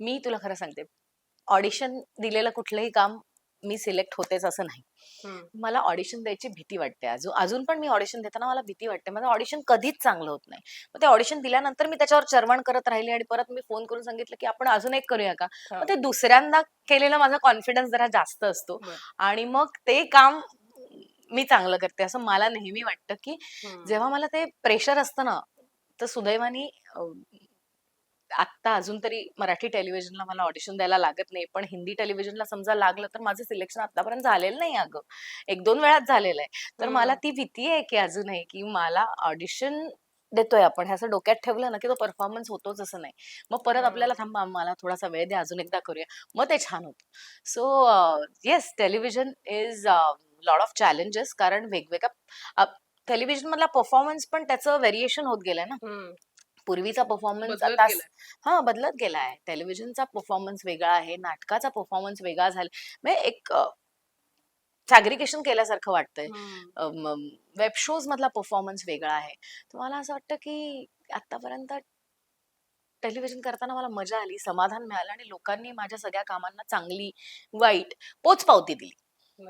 मी तुला खरं सांगते. ऑडिशन दिलेलं कुठलंही काम मी सिलेक्ट होतेच असं नाही. मला ऑडिशन द्यायची भीती वाटते अजून अजून पण मी ऑडिशन देताना मला भीती वाटते. माझं ऑडिशन कधीच चांगलं होत नाही. मग ते ऑडिशन दिल्यानंतर मी त्याच्यावर चर्वण करत राहिले आणि परत मी फोन करून सांगितलं की आपण अजून एक करूया का. मग ते दुसऱ्यांदा केलेला माझा कॉन्फिडन्स जरा जास्त असतो. आणि मग ते काम मी चांगलं करते. असं मला नेहमी वाटतं की जेव्हा मला ते प्रेशर असतं ना तर सुदैवाने आत्ता अजून तरी मराठी टेलिव्हिजनला मला ऑडिशन द्यायला लागत नाही पण हिंदी टेलिव्हिजनला समजा लागलं तर माझं सिलेक्शन आतापर्यंत झालेलं नाही अगं. एक दोन वेळाच झालेलं आहे. तर मला. ती भीती आहे की अजूनही की मला ऑडिशन देतोय आपण. असं डोक्यात ठेवलं ना की तो परफॉर्मन्स होतोच असं नाही. मग परत. आपल्याला थांबा मला थोडासा वेळ द्या अजून एकदा करूया. मग ते छान होतं. So yes television is lot of challenges कारण वेगवेगळ्या टेलिव्हिजन मधला परफॉर्मन्स पण त्याचं व्हेरिएशन होत गेलंय ना. पूर्वीचा परफॉर्मन्स बदलत आता गेलाय. हा बदलत गेला आहे. टेलिव्हिजनचा परफॉर्मन्स वेगळा आहे नाटकाचा परफॉर्मन्स वेगळा झाला. म्हणजे एक फॅग्रिकेशन केल्यासारखं वाटतंय. वेब शोज मधला परफॉर्मन्स वेगळा आहे. तर मला असं वाटतं की आतापर्यंत टेलिव्हिजन करताना मला मजा आली समाधान मिळालं आणि लोकांनी माझ्या सगळ्या कामांना चांगली वाईट पोचपावती दिली.